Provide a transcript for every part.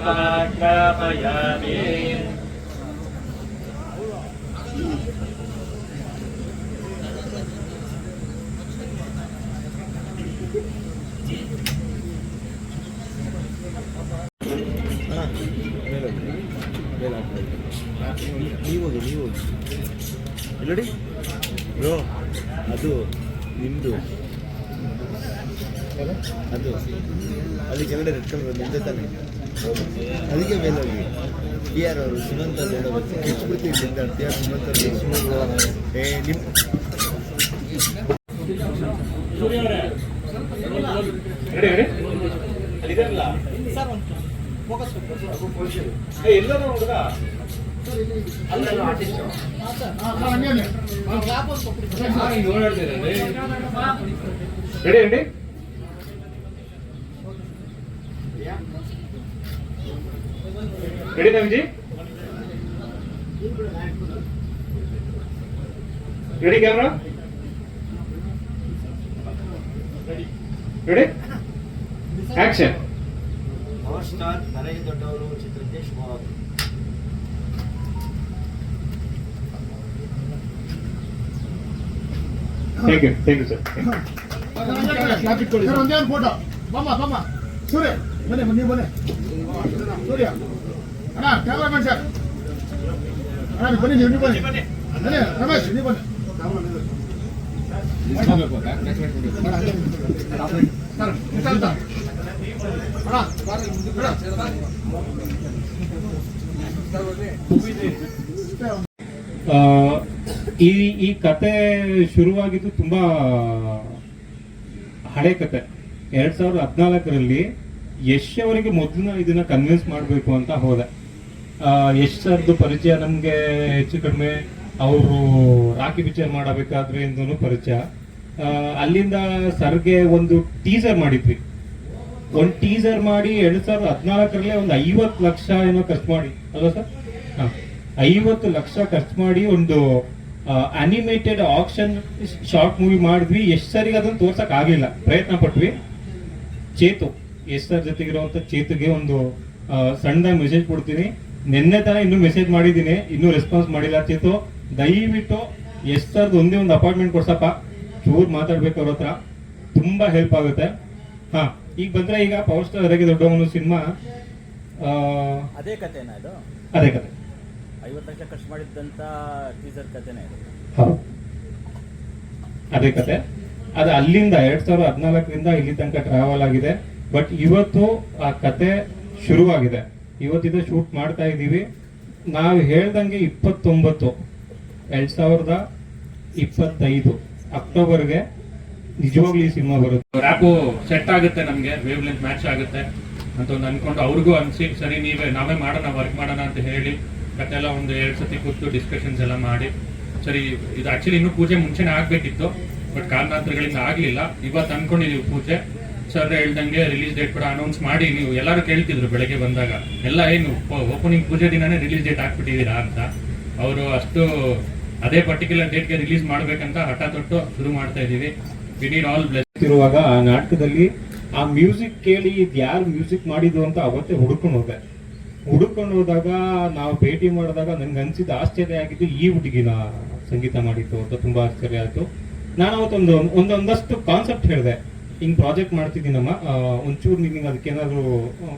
समाग्रापयामि ನೀವು ಹೋಗಿ ನೀವು ಹೋಗಿ ನೋಡಿ ಬ್ರೋ ಅದು ನಿಮ್ಮದು ಅದು ಅಲ್ಲಿ ಕೆಳಗಡೆ ರೆಡ್ ಕಲರ್ ನಿಂದೆ ತಾನೆ ಅದಕ್ಕೆ ಮೇಲೆ ಹೋಗಿ. ಟಿ ಆರ್ ಅವರು ಸುಮಂತ್ ಇಲ್ಲಿಂದ ಟಿ ಆರ್ ಸುಮಂತ್ ಏ ನಿಮ್ಮ ಎಲ್ಲರೂ ಹುಡುಗ ready ready. Ready ನಮ್ಜಿ ready camera ready action power star ನನಗೆ ದೊಡ್ಡವರು ಚಿತ್ರಕ್ಕೆ ಶುಭವಾಗಲಿ. Thank you thank you sir sir ಒಂದೇ ಒಂದು ಫೋಟೋ ಬಮ್ಮ ಬಮ್ಮ. ಸೂರ್ಯ ಬನ್ನಿ ಬನ್ನಿ ಬನ್ನಿ. ಸೂರ್ಯ. ಅಣ್ಣ ಕ್ಯಾಮ್ರಾಮನ್ ಸರ್ ಅಣ್ಣ ನೀವು ಬನ್ನಿ ನೀವು ನೀವು ಬನ್ನಿ ಬನ್ನಿ. ರಮೇಶ್ ನೀವು ಬನ್ನಿ. ಸರ್ ಎಂತ ಅಂತ? ಆ, ಈ ಈ ಕತೆ ಶುರುವಾಗಿದ್ದು ತುಂಬಾ ಹಳೆ ಕತೆ. ಎರಡ್ ಸಾವಿರದ ಹದಿನಾಲ್ಕರಲ್ಲಿ ಯಶ್ ಅವರಿಗೆ ಮೊದಲು ಇದನ್ನ ಕನ್ವಿನ್ಸ್ ಮಾಡಬೇಕು ಅಂತ ಹೋದೆ. ಯಶ್ ಸರ್ದು ಪರಿಚಯ ನಮಗೆ ಹೆಚ್ಚು ಕಡಿಮೆ? ಅವರು ರಾಕಿ ಪಿಕ್ಚರ್ ಮಾಡಬೇಕಾದ್ರೆ ಇಂದನೂ ಪರಿಚಯ. ಅಲ್ಲಿಂದ ಸರ್ಗೆ ಒಂದು ಟೀಸರ್ ಮಾಡಿದ್ವಿ. ಒಂದು ಟೀಸರ್ ಮಾಡಿ ಎರಡು ಸಾವಿರದ ಹದಿನಾಲ್ಕರಲ್ಲೇ ಒಂದು ಐವತ್ತು ಲಕ್ಷ ಏನೋ ಖರ್ಚು ಮಾಡಿ. ಅಲ್ವಾ ಸರ್? ಹಾ. ಐವತ್ತು ಲಕ್ಷ ಖರ್ಚು ಮಾಡಿ ಒಂದು ಅನಿಮೇಟೆಡ್ ಆಕ್ಷನ್ ಶಾರ್ಟ್ ಮೂವಿ ಮಾಡಿದ್ವಿ. ಎಷ್ಟು ಸರಿಗೆ ಅದನ್ನು ತೋರ್ಸಕ್ ಆಗಲಿಲ್ಲ ಪ್ರಯತ್ನ ಪಟ್ವಿ. ಚೇತು. ಎಸ್ ಸರ್ ಜೊತೆಗಿರುವಂತ ಚೇತುಗೆ ಒಂದು ಸಣ್ಣದಾಗಿ ಮೆಸೇಜ್ ಕೊಡ್ತೀನಿ. ನಿನ್ನೆ ತನ ಇನ್ನೂ ಮೆಸೇಜ್ ಮಾಡಿದ್ದೀನಿ ಇನ್ನೂ ರೆಸ್ಪಾನ್ಸ್ ಮಾಡಿಲ್ಲ ಚಿತ್ತು ದಯವಿಟ್ಟು ಎಷ್ಟರದ್ದು ಒಂದೇ ಒಂದು ಅಪಾರ್ಟ್ಮೆಂಟ್ ಕೊಡ್ಸಪ್ಪ. ಚೂರ್ ಮಾತಾಡ್ಬೇಕು ಅವ್ರ ಹತ್ರ. ತುಂಬಾ ಹೆಲ್ಪ್ ಆಗುತ್ತೆ. ಹಾ ಈಗ ಬಂದ್ರೆ ಈಗ ಪವರ್ ಸ್ಟಾರ್ ಅದಕ್ಕೆ ದೊಡ್ಡವನು ಸಿನಿಮಾ ಅದೇ ಕತೆನಾ ಇದು ಅದೇ ಕತೆ ಐವತ್ತು ಲಕ್ಷ ಖರ್ಚು ಮಾಡಿದ್ದಂತ ಟೀಸರ್ ಕತೆನೇ ಇದು? ಹೌದು. ಅದೇ ಕತೆ ಅದು ಅಲ್ಲಿಂದ ಎರಡ್ ಸಾವಿರದ ಹದಿನಾಲ್ಕರಿಂದ ಇಲ್ಲಿ ತನಕ ಟ್ರಾವೆಲ್ ಆಗಿದೆ. ಬಟ್ ಇವತ್ತು ಆ ಕತೆ ಶುರುವಾಗಿದೆ. ಇವತ್ತಿದ ಶೂಟ್ ಮಾಡ್ತಾ ಇದ್ದೀವಿ. ನಾವು ಹೇಳ್ದಂಗೆ ಇಪ್ಪತ್ತೊಂಬತ್ತು. ಎರಡ್ ಸಾವಿರದ ಇಪ್ಪತ್ತೈದು ಅಕ್ಟೋಬರ್ಗೆ ನಿಜವಾಗ್ಲಿ ಸಿನಿಮಾ ಬರುತ್ತೆ. ರ್ಯಾಪು ಸೆಟ್ ಆಗುತ್ತೆ ನಮಗೆ ವೇವ್ ಲೆಂತ್ ಮ್ಯಾಚ್ ಆಗುತ್ತೆ ಅಂತ ಒಂದು ಅನ್ಕೊಂಡು ಅವ್ರಿಗೂ ಅನ್ಸಿ, ಸರಿ, ನೀವೇ, ನಾವೇ ಮಾಡೋಣ ವರ್ಕ್ ಮಾಡೋಣ ಅಂತ ಹೇಳಿ, ಮತ್ತೆಲ್ಲ ಒಂದು ಎರಡು ಸತಿ ಕೂತು ಡಿಸ್ಕಷನ್ಸ್ ಎಲ್ಲ ಮಾಡಿ. ಸರಿ, ಇದು ಆಕ್ಚುಲಿ ಇನ್ನೂ ಪೂಜೆ ಮುಂಚೆನೇ ಆಗ್ಬೇಕಿತ್ತು ಬಟ್ ಕಾರಣಾಂತರಗಳಿಂದ ಆಗ್ಲಿಲ್ಲ. ಇವತ್ತು ಅನ್ಕೊಂಡಿದೀವಿ ಪೂಜೆ. ಸರ್ ಹೇಳ್ದಂಗೆ ರಿಲೀಸ್ ಡೇಟ್ ಕೂಡ ಅನೌನ್ಸ್ ಮಾಡಿ ನೀವು ಎಲ್ಲರೂ ಕೇಳ್ತಿದ್ರು ಬೆಳಗ್ಗೆ ಬಂದಾಗ. ಎಲ್ಲ ಏನು ಓಪನಿಂಗ್ ಪೂಜೆ ದಿನಾನೇ ರಿಲೀಸ್ ಡೇಟ್ ಹಾಕ್ಬಿಟ್ಟಿದ್ದೀರಾ ಅಂತ. ಅವರು ಅಷ್ಟು ಅದೇ ಪರ್ಟಿಕ್ಯುಲರ್ ಡೇಟ್ಗೆ ರಿಲೀಸ್ ಮಾಡಬೇಕಂತ ಹಠ ತೊಟ್ಟು ಶುರು ಮಾಡ್ತಾ ಇದ್ದೀವಿ. ವಿ ನೀಡ್ ಆಲ್ ಬ್ಲೆಸ್ ಇರುವಾಗ ಆ ನಾಟಕದಲ್ಲಿ ಆ ಮ್ಯೂಸಿಕ್ ಕೇಳಿ ಇದು ಯಾರು ಮ್ಯೂಸಿಕ್ ಮಾಡಿದ್ರು ಅಂತ ಅವತ್ತೇ ಹುಡುಕೊಂಡು ಹೋದೆ. ಹುಡುಕೊಂಡು ಹೋದಾಗ ನಾವು ಭೇಟಿ ಮಾಡಿದಾಗ ನನಗೆ ಅನಿಸಿದ ಆಶ್ಚರ್ಯ ಆಗಿದ್ದು ಈ ಹುಡುಗಿನ ಸಂಗೀತ ಮಾಡಿತ್ತು ಅಂತ ತುಂಬಾ ಆಶ್ಚರ್ಯ ಆಯ್ತು. ನಾನು ಅವತ್ತೊಂದು ಒಂದೊಂದಷ್ಟು ಕಾನ್ಸೆಪ್ಟ್ ಹೇಳಿದೆ. ಹಿಂಗ್ ಪ್ರಾಜೆಕ್ಟ್ ಮಾಡ್ತಿದ್ದೀನಮ್ಮ. ಒಂಚೂರು ನೀನು ಅದಕ್ಕೆ ಏನಾದ್ರು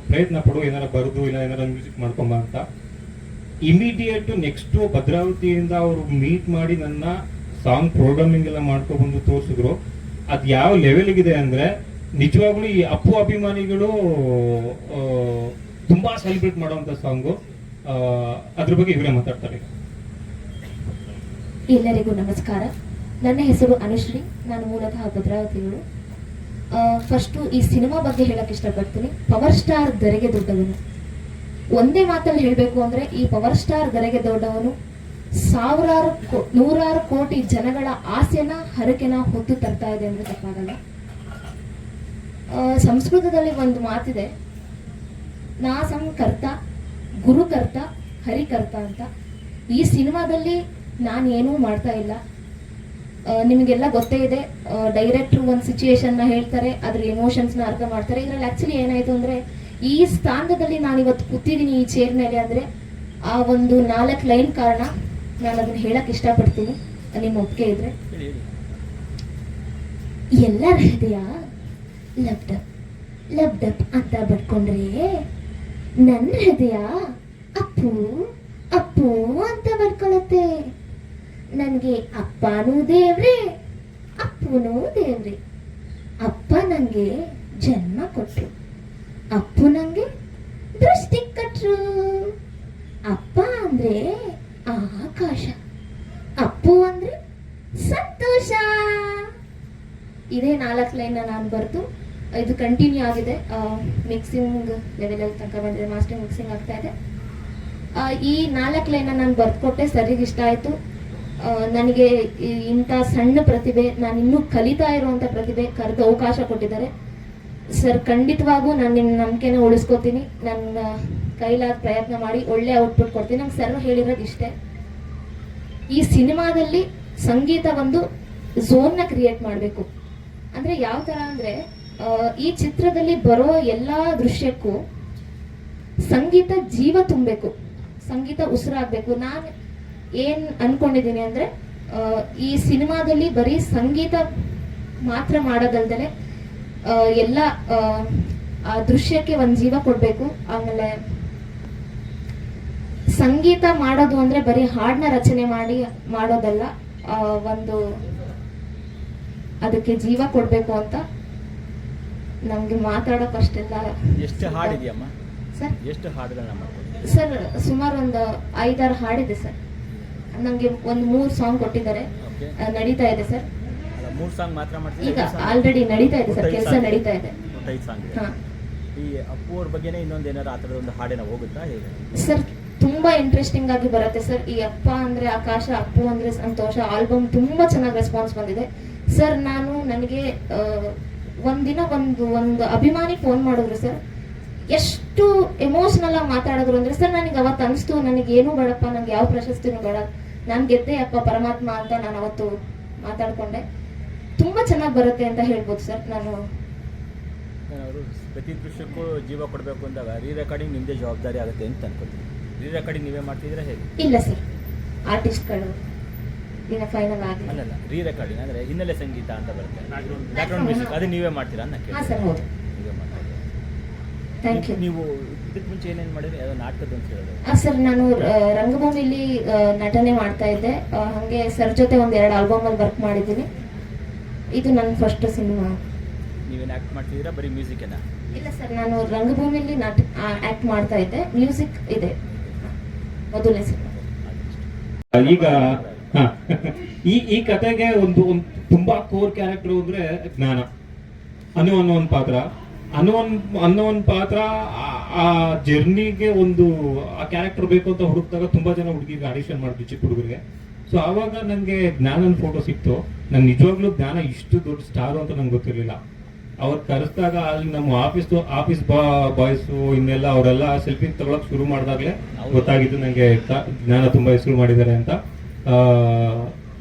ಪ್ರಯತ್ನ ಪಡು, ಏನಾರ ಬರೆದು, ಇಲ್ಲ ಏನಾರ ಮ್ಯೂಸಿಕ್ ಮಾಡ್ಕೊಂಬ ಅಂತ. ಇಮಿಡಿಯೇಟ್ ನೆಕ್ಸ್ಟ್ ಭದ್ರಾವತಿಯಿಂದ ಅವರು ಮೀಟ್ ಮಾಡಿ ನನ್ನ ಸಾಂಗ್ ಪ್ರೋಗ್ರಾಮಿಂಗ್ ಎಲ್ಲ ಮಾಡ್ಕೊಬಂದು ತೋರಿಸಿದ್ರು. ಅದು ಯಾವ ಲೆವೆಲ್ಗಿದೆ ಅಂದ್ರೆ, ನಿಜವಾಗ್ಲೂ ಈ ಅಪ್ಪು ಅಭಿಮಾನಿಗಳು ತುಂಬಾ ಸೆಲೆಬ್ರೇಟ್ ಮಾಡುವಂತ ಸಾಂಗು ಅದ್ರ ಬಗ್ಗೆ ಇವರೇ ಮಾತಾಡ್ತಾರೆ. ಎಲ್ಲರಿಗೂ ನಮಸ್ಕಾರ. ನನ್ನ ಹೆಸರು ಅನುಶ್ರೀ. ನಾನು ಮೂಲತಃ ಭದ್ರಾವತಿಗಳು ಫಸ್ಟು ಈ ಸಿನಿಮಾ ಬಗ್ಗೆ ಹೇಳಕ್ ಇಷ್ಟಪಡ್ತೀನಿ. ಪವರ್ ಸ್ಟಾರ್ ಗರೆಗೆ ದೊಡ್ಡವನು. ಒಂದೇ ಮಾತಲ್ಲಿ ಹೇಳಬೇಕು ಅಂದ್ರೆ, ಈ ಪವರ್ ಸ್ಟಾರ್ ಗರೆಗೆ ದೊಡ್ಡವನು ಸಾವಿರಾರು ನೂರಾರು ಕೋಟಿ ಜನಗಳ ಆಸೆನ ಹರಕೆನ ಹೊತ್ತು ತರ್ತಾ ಇದೆ ಅಂದ್ರೆ ತಪ್ಪಾಗಲ್ಲ. ಸಂಸ್ಕೃತದಲ್ಲಿ ಒಂದು ಮಾತಿದೆ ನಾ ಸಂಕರ್ತ ಗುರುಕರ್ತ ಹರಿಕರ್ತ ಅಂತ. ಈ ಸಿನಿಮಾದಲ್ಲಿ ನಾನು ಏನೂ ಮಾಡ್ತಾ ಇಲ್ಲ. ನಿಮಗೆಲ್ಲ ಗೊತ್ತೇ ಇದೆ ಡೈರೆಕ್ಟ್ರು ಒಂದು ಸಿಚುಯೇಷನ್ನ ಹೇಳ್ತಾರೆ, ಅದ್ರ ಎಮೋಷನ್ಸ್ನ ಅರ್ಥ ಮಾಡ್ತಾರೆ. ಇದರಲ್ಲಿ ಆ್ಯಕ್ಚುಲಿ ಏನಾಯಿತು ಅಂದರೆ, ಈ ಸ್ಥಾನದಲ್ಲಿ ನಾನು ಇವತ್ತು ಕೂತಿದ್ದೀನಿ ಈ ಚೇರ್ ಮೇಲೆ ಅಂದ್ರೆ, ಆ ಒಂದು ನಾಲ್ಕು ಲೈನ್ ಕಾರಣ ನಾನು ಅದನ್ನ ಹೇಳಕ್ ಇಷ್ಟಪಡ್ತೀನಿ. ನಿಮ್ಮ ಒಪ್ಪಿಗೆ ಇದ್ರೆ. ಎಲ್ಲರ ಹೃದಯ ಲಬ್ಡಬ್ ಲಬ್ಡಬ್ ಅಂತ ಬಡ್ಕೊಂಡ್ರೆ ನನ್ನ ಹೃದಯ ಅಪ್ಪು ಅಪ್ಪು ಅಂತ ಬಡ್ಕೊಳತ್ತೆ ನನಗೆ ಅಪ್ಪನೂ ದೇವ್ರೆ ಅಪ್ಪನೂ ದೇವ್ರೆ. ಅಪ್ಪ ನನಗೆ ಜನ್ಮ ಕೊಟ್ಟರು ಅಪ್ಪು ನನಗೆ ದೃಷ್ಟಿ ಕಟ್ರು. ಅಪ್ಪ ಅಂದ್ರೆ ಆಕಾಶ. ಅಪ್ಪು ಅಂದ್ರೆ ಸಂತೋಷ. ಇದೇ ನಾಲ್ಕು ಲೈನ್ ನಾನು ಬರೆದು, ಇದು ಕಂಟಿನ್ಯೂ ಆಗಿದೆ. ಮಿಕ್ಸಿಂಗ್ ಲೆವೆಲಲ್ಲಿ ತನಕ ಬಂದಿದೆ ಮಾಸ್ಟರ್ ಮಿಕ್ಸಿಂಗ್ ಆಗ್ತಾ ಇದೆ. ಈ ನಾಲ್ಕು ಲೈನ್ ನಾನು ಬರ್ಕೊಟ್ಟೆ ಸರಿಗೆ ಇಷ್ಟ ಆಯಿತು. ನನಗೆ ಇಂಥ ಸಣ್ಣ ಪ್ರತಿಭೆ ನಾನು ಇನ್ನೂ ಕಲಿತಾ ಇರುವಂಥ ಪ್ರತಿಭೆ ಕರೆದು ಅವಕಾಶ ಕೊಟ್ಟಿದ್ದಾರೆ. ಸರ್, ಖಂಡಿತವಾಗೂ ನಾನು ನಿಮ್ಮ ನಂಬಿಕೆನ ಉಳಿಸ್ಕೋತೀನಿ. ನನ್ನ ಕೈಲಾದ ಪ್ರಯತ್ನ ಮಾಡಿ ಒಳ್ಳೆ ಔಟ್ಪುಟ್ ಕೊಡ್ತೀನಿ. ನಂಗೆ ಸರ್ ಹೇಳಿರೋದು ಇಷ್ಟೇ. ಈ ಸಿನಿಮಾದಲ್ಲಿ ಸಂಗೀತ ಒಂದು ಝೋನ್ನ ಕ್ರಿಯೇಟ್ ಮಾಡಬೇಕು. ಅಂದರೆ ಯಾವ ಥರ ಅಂದರೆ ಈ ಚಿತ್ರದಲ್ಲಿ ಬರೋ ಎಲ್ಲ ದೃಶ್ಯಕ್ಕೂ ಸಂಗೀತ ಜೀವ ತುಂಬಬೇಕು. ಸಂಗೀತ ಉಸಿರಾಗಬೇಕು ನಾನು ಏನ್ ಅನ್ಕೊಂಡಿದ್ದೀನಿ ಅಂದ್ರೆ ಈ ಸಿನಿಮಾದಲ್ಲಿ ಬರೀ ಸಂಗೀತ ಮಾತ್ರ ಮಾಡೋದಲ್ದೇ ಎಲ್ಲ ಆ, ದೃಶ್ಯಕ್ಕೆ ಒಂದು ಜೀವ ಕೊಡಬೇಕು. ಆಮೇಲೆ ಸಂಗೀತ ಮಾಡೋದು ಅಂದ್ರೆ ಬರೀ ಹಾಡನ್ನ ರಚನೆ ಮಾಡಿ ಮಾಡೋದಲ್ಲ ಒಂದು ಅದಕ್ಕೆ ಜೀವ ಕೊಡಬೇಕು ಅಂತ ನಮ್ಗೆ ಮಾತಾಡೋಕೆ ಅಷ್ಟೆಲ್ಲ ಎಷ್ಟು ಹಾಡಿದೆಯಮ್ಮ? ಸರ್? ಎಷ್ಟು ಸರ್ ಸುಮಾರು ಒಂದು ಐದಾರು ಹಾಡಿದೆ ಸರ್. ನಂಗೆ ಒಂದು ಮೂರು ಸಾಂಗ್ ಕೊಟ್ಟಿದ್ದಾರೆ. ನಡೀತಾ ಇದೆ ಸರ್. ಮೂರು ಸಾಂಗ್ ಮಾತ್ರ ಮಾಡ್ತೀವಿ ಈಗ ಆಲ್ರೆಡಿ ನಡೀತಾ ಇದೆ ಸರ್ ಕೆಲಸ ನಡೀತಾ ಇದೆ. ಈ ಅಪ್ಪು ಅವ್ರ ಬಗ್ಗೆನೇ ಇನ್ನೊಂದು ಏನಾದ್ರು ಆ ಥರದ ಒಂದು ಹಾಡೇನ ಹೋಗುತ್ತಾ? ಹೇಗೆ ಸರ್ ತುಂಬಾ ಇಂಟ್ರೆಸ್ಟಿಂಗ್ ಆಗಿ ಬರುತ್ತೆ ಸರ್. ಈ ಅಪ್ಪ ಅಂದ್ರೆ ಆಕಾಶ ಅಪ್ಪು ಅಂದ್ರೆ ಸಂತೋಷ ಆಲ್ಬಮ್ ತುಂಬಾ ಚೆನ್ನಾಗಿ ರೆಸ್ಪಾನ್ಸ್ ಬಂದಿದೆ. ಸರ್ ನಾನು ನನಗೆ ಒಂದಿನ ಒಂದು ಒಂದು ಅಭಿಮಾನಿ ಫೋನ್ ಮಾಡಿದ್ರು ಸರ್. ಎಷ್ಟು ಎಮೋಷನಲ್ ಆಗಿ ಮಾತಾಡಿದ್ರು ಅಂದ್ರೆ ಸರ್ ನನಗೆ ಅವತ್ತು ಅನಿಸ್ತು ನನಗೆ ಏನು ಬೇಡಪ್ಪ ನಂಗೆ ಯಾವ ಪ್ರಶಸ್ತಿನೂ ಬೇಡ. ನಾನು ಗೆದ್ದೆ ಅಪ್ಪ ಪರಮಾತ್ಮ ಅಂತ ನಾನು ಅವತ್ತು ಮಾತಾಡ್ಕೊಂಡೆ. ತುಂಬಾ ಚೆನ್ನಾಗಿ ಬರುತ್ತೆ ಅಂತ ಹೇಳ್ಬೋದು ಸರ್ ನಾನು. ಅವರು ಪ್ರತಿ ದೃಶ್ಯಕ್ಕೂ ಜೀವ ಕೊಡಬೇಕು ಅಂದಾಗ ರೀ ರೆಕಾರ್ಡಿಂಗ್ ನಿಮ್ಮದೇ ಜವಾಬ್ದಾರಿ ಆಗುತ್ತೆ ಅಂತ ಅನ್ಕೋತೀನಿ. ರೀ ರೆಕಾರ್ಡಿಂಗ್ ನೀವೇ ಮಾಡ್ತಿದ್ರೆ ಹೇಗೆ? ಇಲ್ಲ ಸರ್. ಆರ್ಟಿಸ್ಟ್ಗಳು ಇನ್ನು ಫೈನಲ್ ಆಗಿ ಅಲ್ಲಲ್ಲ ರೀ ರೆಕಾರ್ಡಿಂಗ್ ಅಂದರೆ ಹಿನ್ನೆಲೆ ಸಂಗೀತ ಅಂತ ಬರುತ್ತೆ. ಬ್ಯಾಕ್ಗ್ರೌಂಡ್ ಮ್ಯೂಸಿಕ್ ಅದು ನೀವೇ ಮಾಡ್ತೀರಾ ಅಂತ ಸರ್ ಕೇಳಿ ಸರ್ ಹೌದು ನೀವೇ ಮಾಡ್ತೀರಾ ಥ್ಯಾಂಕ್ ಯು ನೀವು ಇದಕ್ಕೆ ಮುಂಚೆ ಏನೇನು ಮಾಡಿದ್ರೆ? ಯಾವುದೋ ನಾಟಕದ ಅಂತ ಹೇಳಿದ್ರು. ಆ, ಸರ್ ನಾನು ರಂಗಭೂಮಿಲಿ ನಟನೆ ಮಾಡ್ತಾ ಇದ್ದೆ. ಹಂಗೆ ಸರ್ ಜೊತೆ ಒಂದ್ ಎರಡು ಆಲ್ಬಮ್ ಅಲ್ಲಿ ವರ್ಕ್ ಮಾಡಿದ್ದೀನಿ. ಇದು ನನ್ನ ಫಸ್ಟ್ ಸಿನಿಮಾ ನೀವೇನು ಆ್ಯಕ್ಟ್ ಮಾಡ್ತಿದ್ದೀರಾ? ಬರೀ ಮ್ಯೂಸಿಕೇನಾ ಇಲ್ಲ ಸರ್ ನಾನು ರಂಗಭೂಮಿಲಿ ನಟ ಆಕ್ಟ್ ಮಾಡ್ತಾ ಇದ್ದೆ. ಮ್ಯೂಸಿಕ್ ಇದೆ. ಮೊದಲನೇ ಸಿನಿಮಾ ಈಗ ಈ ಈ ಕತೆಗೆ ಒಂದು ಒಂದು ತುಂಬಾ ಕೋರ್ ಕ್ಯಾರೆಕ್ಟರ್ ಅಂದ್ರೆ ಜ್ಞಾನ. ಅನು ಅನ್ನೋ ಒಂದು ಪಾತ್ರ. ಅನು ಒಂದು ಅನ್ನೋ ಒಂದು ಪಾತ್ರ, ಆ- ಜರ್ನಿಗೆ ಒಂದು, ಆ ಕ್ಯಾರೆಕ್ಟರ್ ಬೇಕು ಅಂತ ಹುಡುಕಿದಾಗ ತುಂಬಾ ಜನ ಹುಡುಗಿಗೆ ಆಡಿಷನ್ ಮಾಡಿದ್ವಿ ಚಿಕ್ಕ ಹುಡುಗರಿಗೆ ಸೊ ಆವಾಗ ನನಗೆ ಜ್ಞಾನನ ಫೋಟೋ ಸಿಕ್ತು. ನನ್ ನಿಜವಾಗ್ಲೂ ಜ್ಞಾನ ಇಷ್ಟು ದೊಡ್ಡ ಸ್ಟಾರು ಅಂತ ನಂಗೆ ಗೊತ್ತಿರಲಿಲ್ಲ. ಅವ್ರು ಕರೆಸ್ದಾಗ ಅಲ್ಲಿ ನಮ್ಮ ಆಫೀಸ್ ಆಫೀಸ್ ಬಾಯ್ಸು ಇನ್ನೆಲ್ಲ ಅವರೆಲ್ಲ ಸೆಲ್ಫಿ ತಗೊಳಕ್ ಶುರು ಮಾಡಿದಾಗ್ಲೇ ಗೊತ್ತಾಗಿದ್ದು ನನಗೆ ಜ್ಞಾನ ತುಂಬಾ ಹೆಸರು ಮಾಡಿದ್ದಾರೆ ಅಂತ.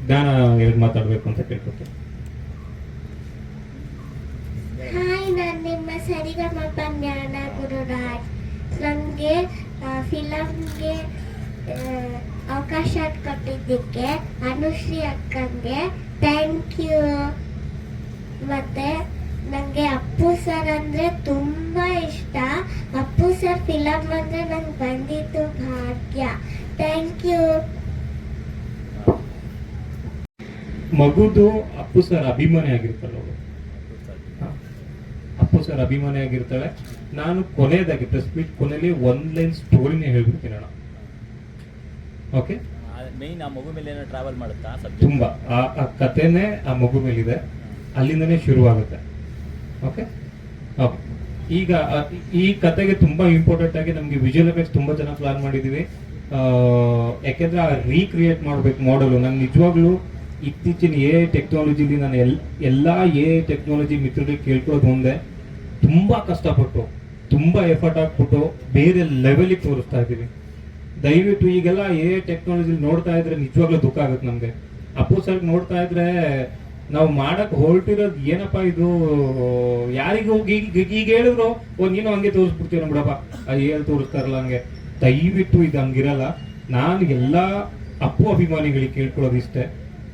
ಜ್ಞಾನ ಹೇಳಿ ಮಾತಾಡಬೇಕು ಅಂತ ಕೇಳ್ಕೊತೀನಿ ಹಾಯ್ ನಾನು ನಿಮ್ಮ ಸರಿಗಮಪ ಜ್ಞಾನ ಗುರುರಾಜ್ ನನಗೆ ಫಿಲಮ್ಗೆ ಅವಕಾಶ ಕೊಟ್ಟಿದ್ದಕ್ಕೆ ಅನುಶ್ರೀ ಅಕ್ಕಂಗೆ ಥ್ಯಾಂಕ್ ಯು ಮತ್ತು ನನಗೆ ಅಪ್ಪು ಸರ್ ಅಂದರೆ ತುಂಬ ಇಷ್ಟ. ಅಪ್ಪು ಸರ್ ಫಿಲಮ್ ಅಂದರೆ ನಂಗೆ ಬಂದಿದ್ದು ಭಾಗ್ಯ. ಥ್ಯಾಂಕ್ ಯು ಮಗುದು ಅಪ್ಪು ಸರ್ ಅಭಿಮಾನಿ ಆಗಿರ್ತಾರೆ ಅವಳು ಅಪ್ಪು ಸರ್ ಅಭಿಮಾನಿ ಆಗಿರ್ತಾಳೆ ನಾನು ಕೊನೆಯದಾಗಿ ಪ್ರೆಸ್ ಮೀಟ್ ಕೊನೆಯಲ್ಲಿ ಒಂದ್ ಲೈನ್ ಸ್ಟೋರಿನೇ ಹೇಳ್ಬಿಡ್ತೀನಿ ಅಣ್ಣ. ಓಕೆ ಮೇಯ್ನ್ ಆ ಮಗು ಮೇಲೆ ಏನೋ ಟ್ರಾವೆಲ್ ಮಾಡುತ್ತಾ ತುಂಬಾ. ಆ ಆ ಕಥೆನೇ ಆ ಮಗು ಮೇಲಿದೆ. ಅಲ್ಲಿಂದನೇ ಶುರುವಾಗುತ್ತೆ. ಓಕೆ ಓಕೆ ಈಗ ಈ ಕತೆಗೆ ತುಂಬಾ ಇಂಪಾರ್ಟೆಂಟ್ ಆಗಿ ನಮಗೆ ವಿಜುವಲ್ ಎಫೆಕ್ಟ್ಸ್ ತುಂಬಾ ಜನ ಪ್ಲಾನ್ ಮಾಡಿದೀವಿ. ಯಾಕೆಂದ್ರೆ ಆ ರೀಕ್ರಿಯೇಟ್ ಮಾಡ್ಬೇಕು ಮಾಡಲು ನಾನು ನಿಜವಾಗ್ಲೂ ಇತ್ತೀಚಿನ ಎ ಟೆಕ್ನಾಲಜಿಲಿ ನಾನು ಎಲ್ ಎಲ್ಲಾ ಎ ಟೆಕ್ನಾಲಜಿ ಮಿತ್ರರಿಗೆ ಕೇಳ್ಕೊಳ್ಳೋದು ಒಂದೇ. ತುಂಬಾ ಕಷ್ಟಪಟ್ಟು ತುಂಬಾ ಎಫರ್ಟ್ ಹಾಕ್ಬಿಟ್ಟು ಬೇರೆ ಲೆವೆಲಿಗೆ ತೋರಿಸ್ತಾ ಇದ್ದೀವಿ. ದಯವಿಟ್ಟು ಈಗೆಲ್ಲ ಎ ಟೆಕ್ನಾಲಜಿ ನೋಡ್ತಾ ಇದ್ರೆ ನಿಜವಾಗ್ಲೂ ದುಃಖ ಆಗುತ್ತೆ ನಮಗೆ. ಅಪ್ಪು ಸರ್ ನೋಡ್ತಾ ಇದ್ರೆ ನಾವು ಮಾಡಕ್ ಹೊರಟಿರೋದು ಏನಪ್ಪ ಇದು? ಯಾರಿಗೂ ಈಗ ಈಗ ಹೇಳಿದ್ರು, ಓ ಏನೋ ಹಂಗೆ ತೋರಿಸ್ಬಿಡ್ತೀವಿ ಬಿಡಪ್ಪ. ಅದು ಹೇಳಿ ತೋರಿಸ್ತಾರಲ್ಲ ಹಂಗೆ. ದಯವಿಟ್ಟು ಇದು ಹಂಗಿರಲ್ಲ. ನಾನು ಎಲ್ಲ ಅಪ್ಪು ಅಭಿಮಾನಿಗಳಿಗೆ ಕೇಳ್ಕೊಳ್ಳೋದು ಇಷ್ಟೇ.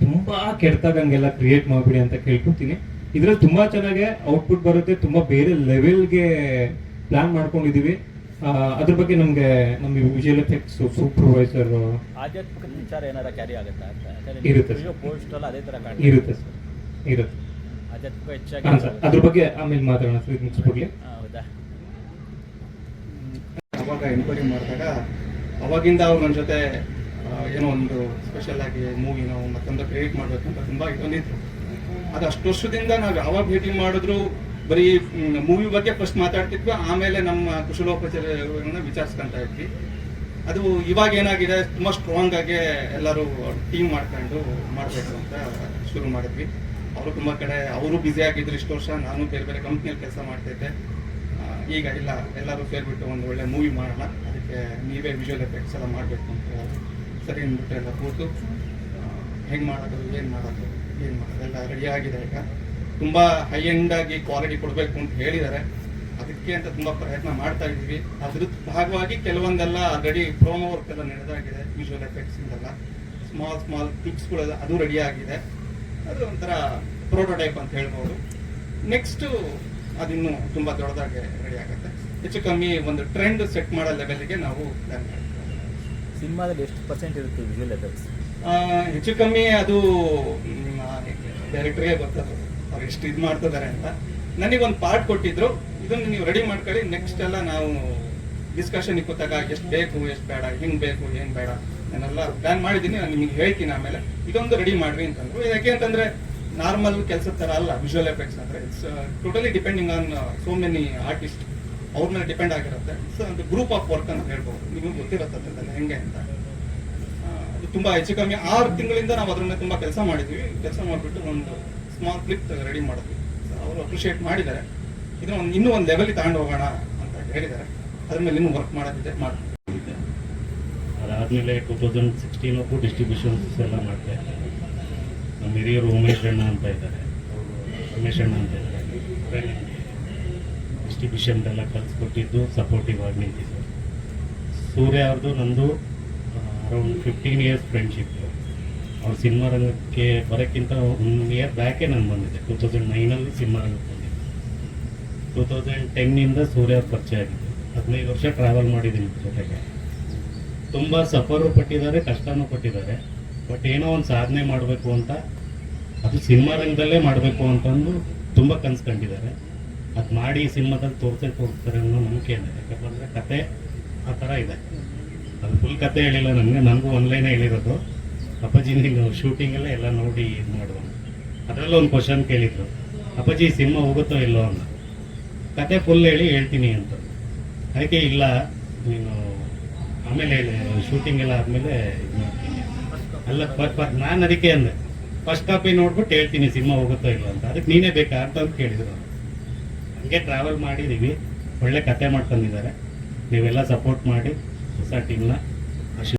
ತುಂಬಾ ಕೆಡ್ತಾಗ ಹಂಗೆಲ್ಲ ಕ್ರಿಯೇಟ್ ಮಾಡ್ಬಿಡಿ ಅಂತ ಕೇಳ್ಕೊತೀನಿ ಇದ್ರಲ್ಲಿ ತುಂಬಾ ಚೆನ್ನಾಗೆ ಔಟ್ಪುಟ್ ಬರುತ್ತೆ, ತುಂಬಾ ಬೇರೆ ಲೆವೆಲ್ಗೆ ಪ್ಲಾನ್ ಮಾಡ್ಕೊಂಡಿದೀವಿ. ಆ, ಅದ್ರ ಬಗ್ಗೆ ನಮ್ಗೆ ನಮ್ಮ ವಿಜುವಲ್ ಎಫೆಕ್ಟ್ಸ್ ಸೂಪರ್ವೈಸರ್ ಆಧ್ಯಾತ್ಮಿಕ ವಿಚಾರ ಏನಾರ ಕ್ಯಾರಿ ಆಗುತ್ತಾ ಅಂತ? ಇರುತ್ತೆ ಪೋಸ್ಟ್ ಎಲ್ಲ ಅದೇ ತರ ಇರುತ್ತೆ ಸರ್. ಇರುತ್ತೆ. ಆಧ್ಯಾತ್ಮಿಕ ಹೆಚ್ಚಾಗಿ ಸರ್. ಅದ್ರ ಬಗ್ಗೆ ಆಮೇಲೆ ಮಾತಾಡೋಣ ಸರ್. ಇದು ಮುಗಿಸ್ಬಿಡ್ಲಿ. ಹೌದಾ? ಅವಾಗ ಎನ್ಕ್ವೈರಿ ಮಾಡಿದಾಗ ಅವಾಗಿಂದ ಅವ್ರು ನನ್ನ ಜೊತೆ ಏನೋ ಒಂದು ಸ್ಪೆಷಲ್ ಆಗಿ ಮೂವಿನೋ ಮತ್ತೊಂದು ಕ್ರಿಯೇಟ್ ಮಾಡಬೇಕು ಅಂತ ತುಂಬ ಇದೊಂದಿತ್ತು ಅದು ಅಷ್ಟು ವರ್ಷದಿಂದ ನಾವು ಯಾವಾಗ ಭೇಟಿ ಮಾಡಿದ್ರು ಬರೀ ಮೂವಿ ಬಗ್ಗೆ ಫಸ್ಟ್ ಮಾತಾಡ್ತಿದ್ವಿ, ಆಮೇಲೆ ನಮ್ಮ ಕುಶಲೋಪಚಾರಗಳನ್ನ ವಿಚಾರಿಸ್ಕೊಂತ ಇದ್ವಿ. ಅದು ಇವಾಗ ಏನಾಗಿದೆ, ತುಂಬ ಸ್ಟ್ರಾಂಗ್ ಆಗಿ ಎಲ್ಲರೂ ಟೀಮ್ ಮಾಡ್ಕೊಂಡು ಮಾಡಬೇಕು ಅಂತ ಶುರು ಮಾಡಿದ್ವಿ. ಅವರು ತುಂಬ ಕಡೆ, ಅವರು ಬ್ಯುಸಿ ಆಗಿದ್ರು ಇಷ್ಟು ವರ್ಷ, ನಾನು ಬೇರೆ ಬೇರೆ ಕಂಪ್ನಿಯಲ್ಲಿ ಕೆಲಸ ಮಾಡ್ತಿದ್ದೆ ಈಗ ಇಲ್ಲ, ಎಲ್ಲರೂ ಸೇರಿಬಿಟ್ಟು ಒಂದು ಒಳ್ಳೆ ಮೂವಿ ಮಾಡೋಣ, ಅದಕ್ಕೆ ನೀವೇ ವಿಜುವಲ್ ಎಫೆಕ್ಟ್ಸ್ ಎಲ್ಲ ಮಾಡಬೇಕು ಅಂತ. ಸರಿ ಅಂದ್ಬಿಟ್ಟು ಎಲ್ಲ ಕೂತು ಹೆಂಗೆ ಮಾಡೋದು, ಏನು ಮಾಡೋದು ಏನು ಮಾಡೋದು, ಎಲ್ಲ ರೆಡಿ ಆಗಿದೆ ಈಗ. ತುಂಬ ಹೈ ಎಂಡ್ ಆಗಿ ಕ್ವಾಲಿಟಿ ಕೊಡಬೇಕು ಅಂತ ಹೇಳಿದ್ದಾರೆ. ಅದಕ್ಕೆ ಅಂತ ತುಂಬ ಪ್ರಯತ್ನ ಮಾಡ್ತಾ ಇದ್ದೀವಿ. ಅದ್ರ ಭಾಗವಾಗಿ ಕೆಲವೊಂದೆಲ್ಲ ಆಲ್ರೆಡಿ ಪ್ರೋಮೋ ವರ್ಕ್ ಎಲ್ಲ ನಡೆದಾಗಿದೆ ವಿಜುವಲ್ ಎಫೆಕ್ಟ್ಸ್ ಇಂದೆಲ್ಲ. ಸ್ಮಾಲ್ ಸ್ಮಾಲ್ ಕ್ಲಿಪ್ಸ್ಗಳೆಲ್ಲ ಅದು ರೆಡಿ ಆಗಿದೆ. ಅದು ಒಂಥರ ಪ್ರೋಟೋಟೈಪ್ ಅಂತ ಹೇಳ್ಬೋದು. ನೆಕ್ಸ್ಟ್ ಅದಿನ್ನು ತುಂಬಾ ದೊಡ್ಡದಾಗಿ ರೆಡಿ ಆಗುತ್ತೆ. ಹೆಚ್ಚು ಕಮ್ಮಿ ಒಂದು ಟ್ರೆಂಡ್ ಸೆಟ್ ಮಾಡೋ ಲೆವೆಲ್ಗೆ ನಾವು ಪ್ಲಾನ್ ಮಾಡ್ತೀವಿ. ಸಿನಿಮಾದಲ್ಲಿ ಎಷ್ಟು ಪರ್ಸೆಂಟ್ ಇರುತ್ತೆ ವಿಜುವಲ್ ಎಫೆಕ್ಟ್ಸ್ ಹೆಚ್ಚು ಕಮ್ಮಿ ಅದು ಡೈರೆಕ್ಟ್ರಿಗೆ ಗೊತ್ತದು ಅವ್ರು ಎಷ್ಟು ಇದು ಮಾಡ್ತಿದ್ದಾರೆ ಅಂತ. ನನಗೆ ಒಂದು ಪಾರ್ಟ್ ಕೊಟ್ಟಿದ್ರು. ಇದನ್ನು ನೀವು ರೆಡಿ ಮಾಡ್ಕೊಳ್ಳಿ. ನೆಕ್ಸ್ಟ್ ಎಲ್ಲ ನಾವು ಡಿಸ್ಕಷನ್ ಕೂತಾಗ ಎಷ್ಟು ಬೇಕು, ಎಷ್ಟು ಬೇಡ, ಹೆಂಗ್ ಬೇಕು, ಏನ್ ಬೇಡ ನಾನೆಲ್ಲ ಪ್ಲಾನ್ ಮಾಡಿದ್ದೀನಿ. ನಾನು ನಿಮಗೆ ಹೇಳ್ತೀನಿ ಆಮೇಲೆ. ಇದೊಂದು ರೆಡಿ ಮಾಡ್ರಿ ಅಂತಂದ್ರು. ಯಾಕೆ ಅಂತಂದ್ರೆ ನಾರ್ಮಲ್ ಕೆಲಸದ ಥರ ಅಲ್ಲ ವಿಜುವಲ್ ಎಫೆಕ್ಟ್ಸ್ ಅಂದ್ರೆ it's totally depending on so many artist ಅವ್ರ ಮೇಲೆ ಡಿಪೆಂಡ್ ಆಗಿರುತ್ತೆ. ಸೊ ಒಂದು ಗ್ರೂಪ್ ಆಫ್ ವರ್ಕ್ ಅಂತ ಹೇಳ್ಬೋದು. ನಿಮಗೆ ಗೊತ್ತಿರುತ್ತೆ ಅದ್ರದ್ದೆಲ್ಲ ಹೆಂಗೆ ಅಂತ. ಅದು ತುಂಬಾ ಹೆಚ್ಚು ಕಮ್ಮಿ. ಆರು ತಿಂಗಳಿಂದ ನಾವು ಅದ್ರ ಮೇಲೆ ತುಂಬಾ ಕೆಲಸ ಮಾಡಿದ್ವಿ. ಕೆಲಸ ಮಾಡಿಬಿಟ್ಟು ಒಂದು ಸ್ಮಾಲ್ ಕ್ಲಿಪ್ ರೆಡಿ ಮಾಡಿದ್ವಿ. ಅವರು ಅಪ್ರಿಷಿಯೇಟ್ ಮಾಡಿದ್ದಾರೆ. ಇದನ್ನ ಒಂದು ಇನ್ನೂ ಒಂದು ಲೆವೆಲ್ ತಗೊಂಡು ಹೋಗೋಣ ಅಂತ ಹೇಳಿದ್ದಾರೆ. ಅದ್ರ ಮೇಲೆ ಇನ್ನೂ ವರ್ಕ್ ಮಾಡೋದಿದೆ ಮಾಡಿದ್ದೆ ಅದಾದ್ಮೇಲೆ ಟೂ ತೌಸಂಡ್ ಸಿಕ್ಸ್ಟೀನ್ವರೆಗೂ ಡಿಸ್ಟ್ರಿಬ್ಯೂಷನ್ಸ್ ಎಲ್ಲ ಮಾಡ್ತಾ ಇದ್ದಾರೆ. ನಮ್ಮ ಹಿರಿಯರು ಉಮೇಶ್ ಅಣ್ಣ ಅಂತ ಇದ್ದಾರೆ. ಉಮೇಶ್ ಅಣ್ಣ ಅಂತ ಇದ್ದಾರೆ. ಡಿಸ್ಟ್ರಿಬ್ಯೂಷನ್ ಎಲ್ಲ ಕಲಿಸ್ಕೊಟ್ಟಿದ್ದು ಸಪೋರ್ಟಿವ್ ಆಗಿ ನಿಂತಿದ್ದು ಸೂರ್ಯ ಅವ್ರದ್ದು ನಂದು ಅರೌಂಡ್ ಫಿಫ್ಟೀನ್ ಇಯರ್ಸ್ ಫ್ರೆಂಡ್ಶಿಪ್ ಅವ್ರು ಸಿನಿಮಾ ರಂಗಕ್ಕೆ ಬರೋಕ್ಕಿಂತ ಒನ್ ಇಯರ್ ಬ್ಯಾಕೇ ನಾನು ಬಂದಿದ್ದೆ ಟೂ ತೌಸಂಡ್ ನೈನಲ್ಲಿ ಸಿನಿಮಾ ರಂಗಕ್ಕೆ ಬಂದಿದ್ದೆ ಟೂ ತೌಸಂಡ್ ಟೆನ್ನಿಂದ ಸೂರ್ಯ ಪರಿಚಯ ಆಗಿದ್ದು. ಹದಿನೈದು ವರ್ಷ ಟ್ರಾವೆಲ್ ಮಾಡಿದ್ದೀನಿ ಜೊತೆಗೆ. ತುಂಬ ಸಫರು ಪಟ್ಟಿದ್ದಾರೆ, ಕಷ್ಟನೂ ಪಟ್ಟಿದ್ದಾರೆ. ಬಟ್ ಏನೋ ಒಂದು ಸಾಧನೆ ಮಾಡಬೇಕು ಅಂತ, ಅದು ಸಿನಿಮಾ ರಂಗದಲ್ಲೇ ಮಾಡಬೇಕು ಅಂತಂದು ತುಂಬ ಕನಸು ಕಂಡಿದ್ದಾರೆ. ಅದು ಮಾಡಿ ಸಿನಿಮಾದಲ್ಲಿ ತೋರಿಸೇ ತೋರಿಸ್ತಾರೆ ಅನ್ನೋ ನಂಬಿಕೆ ಇದೆ. ಯಾಕಂದರೆ ಕತೆ ಆ ಥರ ಇದೆ. ಅದು ಫುಲ್ ಕತೆ ಹೇಳಿಲ್ಲ ನನಗೆ ನನಗೂ ಒನ್ಲೈನೇ ಹೇಳಿರೋದು. ಅಪ್ಪಾಜಿ ನೀನು ಶೂಟಿಂಗ್ ಎಲ್ಲ ನೋಡಿ ಇದು ಮಾಡುವ. ಅದರಲ್ಲೂ ಒಂದು ಕ್ವಶನ್ ಕೇಳಿದ್ರು. ಅಪ್ಪಾಜಿ, ಸಿನಿಮಾ ಹೋಗುತ್ತೋ ಇಲ್ಲೋ ಅಂತ. ಕತೆ ಫುಲ್ ಹೇಳಿ ಹೇಳ್ತೀನಿ ಅಂತ. ಅದಕ್ಕೆ ಇಲ್ಲ, ನೀನು ಆಮೇಲೆ ಶೂಟಿಂಗ್ ಎಲ್ಲ ಆದಮೇಲೆ ಇದು ಮಾಡ್ತೀನಿ ಅಲ್ಲ ನಾನು ಅದಕ್ಕೆ ಅಂದೆ ಫಸ್ಟ್ ಕಾಪಿ ನೋಡ್ಬಿಟ್ಟು ಹೇಳ್ತೀನಿ ಸಿನಿಮಾ ಹೋಗುತ್ತೋ ಇಲ್ಲ ಅಂತ. ಅದಕ್ಕೆ ನೀನೇ ಬೇಕಾ ಅಂತ ಅಂತ ಕೇಳಿದ್ರು. ಹಂಗೆ ಟ್ರಾವೆಲ್ ಮಾಡಿದ್ದೀವಿ ಒಳ್ಳೆ ಕತೆ ಮಾಡ್ಕೊಂಡಿದ್ದಾರೆ ನೀವೆಲ್ಲ ಸಪೋರ್ಟ್ ಮಾಡಿ ಹೊಸ ಟೀಮ್ನ